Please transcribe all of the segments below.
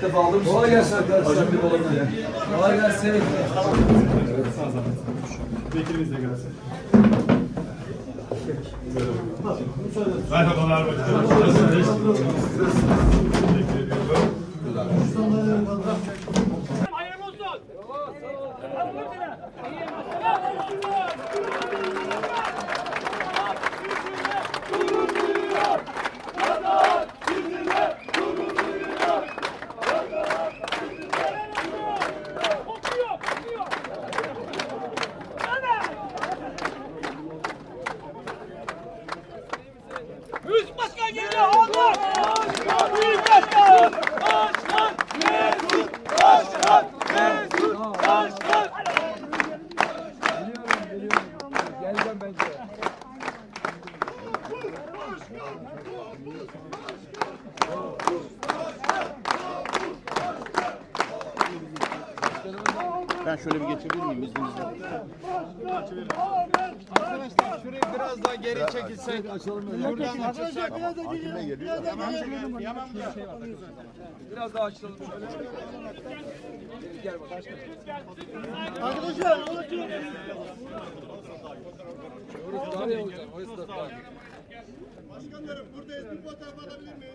İlk defa aldım. Kolay gelsin arkadaşlar. Acım bir olabilir ya. Kolay gelsin. Vekilimiz de gelsin. Merhabalar başkanım. Nasılsınız? Teşekkür ediyorum. Hayırlı olsun. Kokuyor, kokuyor. Büyük başkan geliyor. Allah! Büyük başkan! Başkan! Mesut! Başkan! Mesut! Başkan! Geleceğim bence. Ben şöyle bir geçebilir miyim izninizle? Arkadaşlar şurayı biraz daha geri çekilsek. Açalım öyle. Buradan açılsak. Hakime geliyor. Biraz daha açalım şöyle. Arkadaşlar otur. Orası daha iyi olacak. Orası da daha. Başkanlarım buradayız. Bir fotoğraf alabilir miyiz?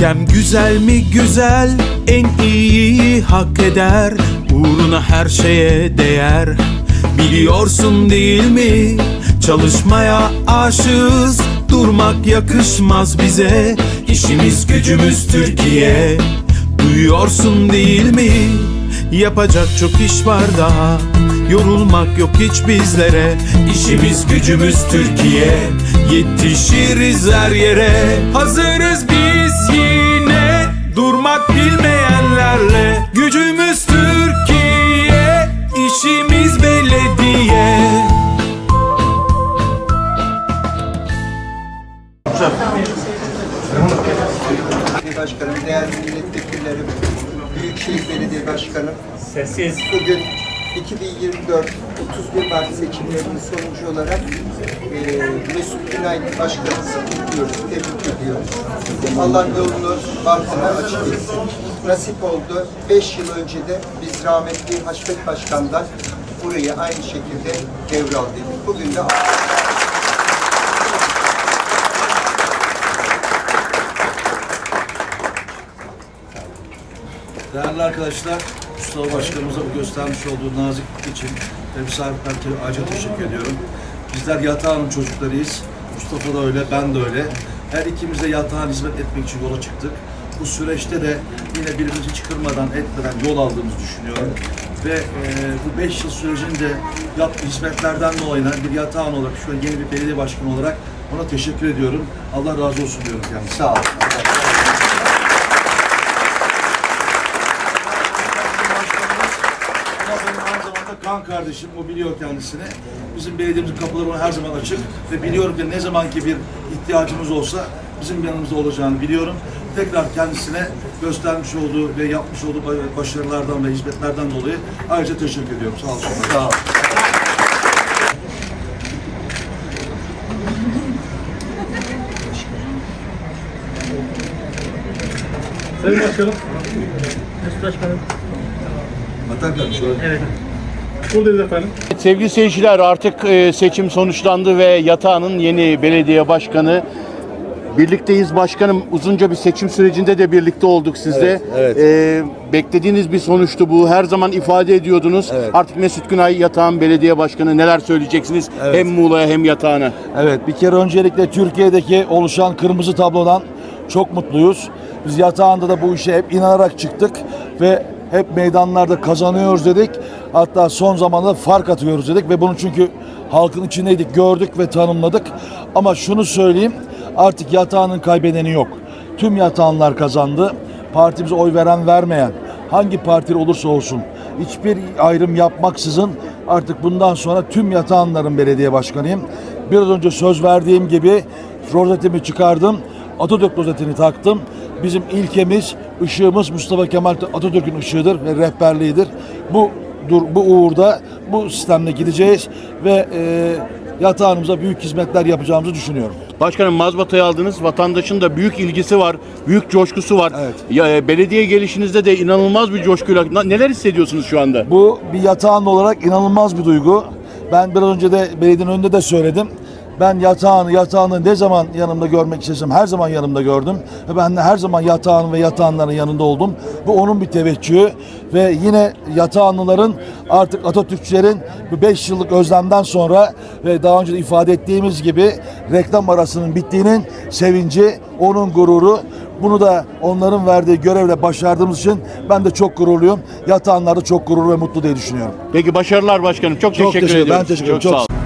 Ülkem güzel mi güzel en iyiyi hak eder Uğruna her şeye değer. Biliyorsun değil mi çalışmaya aşığız Durmak yakışmaz bize. İşimiz gücümüz Türkiye Duyuyorsun değil mi? Yapacak çok iş var daha Yorulmak yok hiç bizlere. İşimiz gücümüz Türkiye Yetişiriz her yere. Hazırız biz Başkanım, değerli milletvekillerim, Büyükşehir Belediye Başkanım. Sessiz. Bugün 2024 31 Mart seçimlerinin sonucu olarak e, Mesut Günay Başkanımızı kutluyoruz, tebrik ediyoruz. Allah yolunu, bahtını açık etsin. Nasip oldu. 5 yıl önce de biz rahmetli Haşmet Başkan'dan burayı aynı şekilde devraldık. Bugün de Değerli arkadaşlar, Mustafa Başkanımıza bu göstermiş olduğu naziklik için ve misafirlerine ayrıca teşekkür ediyorum. Bizler yatağın çocuklarıyız. Mustafa da öyle, ben de öyle. Her ikimiz de yatağın hizmet etmek için yola çıktık. Bu süreçte de yine birbirimizi hiç kırmadan, etmeden yol aldığımızı düşünüyorum. Ve e, bu beş yıl sürecinde yaptığı hizmetlerden dolayı bir yatağın olarak, şu an yeni bir belediye başkanı olarak ona teşekkür ediyorum. Allah razı olsun diyorum kendisine. sağ olun. Ama benim aynı zamanda kan kardeşim, o biliyor kendisini. Bizim belediyemizin kapıları ona her zaman açık ve biliyorum ki ne zamanki bir ihtiyacımız olsa bizim yanımızda olacağını biliyorum. Tekrar kendisine göstermiş olduğu ve yapmış olduğu başarılardan ve hizmetlerden dolayı ayrıca teşekkür ediyorum. Sağ olsun. Sağ olun. Sayın Başkanım. Vatan kardeşim. Evet. Buradayız efendim. Sevgili seyirciler artık e, seçim sonuçlandı ve yatağının yeni belediye başkanı Birlikteyiz başkanım. Uzunca bir seçim sürecinde de birlikte olduk sizle. Evet, evet. Ee, beklediğiniz bir sonuçtu bu. Her zaman ifade ediyordunuz. Evet. Artık Mesut Günay yatağın belediye başkanı. Neler söyleyeceksiniz? Evet. Hem Muğla'ya hem yatağına. Evet, bir kere öncelikle Türkiye'deki oluşan kırmızı tablodan çok mutluyuz. Biz yatağında da bu işe hep inanarak çıktık ve hep meydanlarda kazanıyoruz dedik. Hatta son zamanda fark atıyoruz dedik ve bunu çünkü halkın içindeydik, gördük ve tanımladık. Ama şunu söyleyeyim, artık yatağının kaybedeni yok. Tüm yatağanlar kazandı. Partimize oy veren vermeyen hangi parti olursa olsun hiçbir ayrım yapmaksızın artık bundan sonra tüm yatağanların belediye başkanıyım. Biraz önce söz verdiğim gibi rozetimi çıkardım. Atatürk rozetini taktım. Bizim ilkemiz, ışığımız Mustafa Kemal Atatürk'ün ışığıdır ve rehberliğidir. Bu dur, bu uğurda bu sistemle gideceğiz ve e, yatağımıza büyük hizmetler yapacağımızı düşünüyorum. Başkanım mazbatayı aldınız. Vatandaşın da büyük ilgisi var. Büyük coşkusu var. Evet. Ya, e, belediye gelişinizde de inanılmaz bir coşkuyla. Na- Neler hissediyorsunuz şu anda? Bu bir yatağan olarak inanılmaz bir duygu. Ben biraz önce de belediyenin önünde de söyledim. Ben yatağını, yatağını ne zaman yanımda görmek istesem her zaman yanımda gördüm. Ve ben de her zaman yatağın ve yatağanların yanında oldum. Bu onun bir teveccühü. Ve yine yatağanlıların artık Atatürkçülerin bu 5 yıllık özlemden sonra ve daha önce de ifade ettiğimiz gibi reklam arasının bittiğinin sevinci, onun gururu. Bunu da onların verdiği görevle başardığımız için ben de çok gururluyum. Yatağanlar da çok gururlu ve mutlu diye düşünüyorum. Peki başarılar başkanım. Çok, Çok teşekkür teşekkür- ediyorum. ben teşekkür ederim. Çok, Çok sağ olun.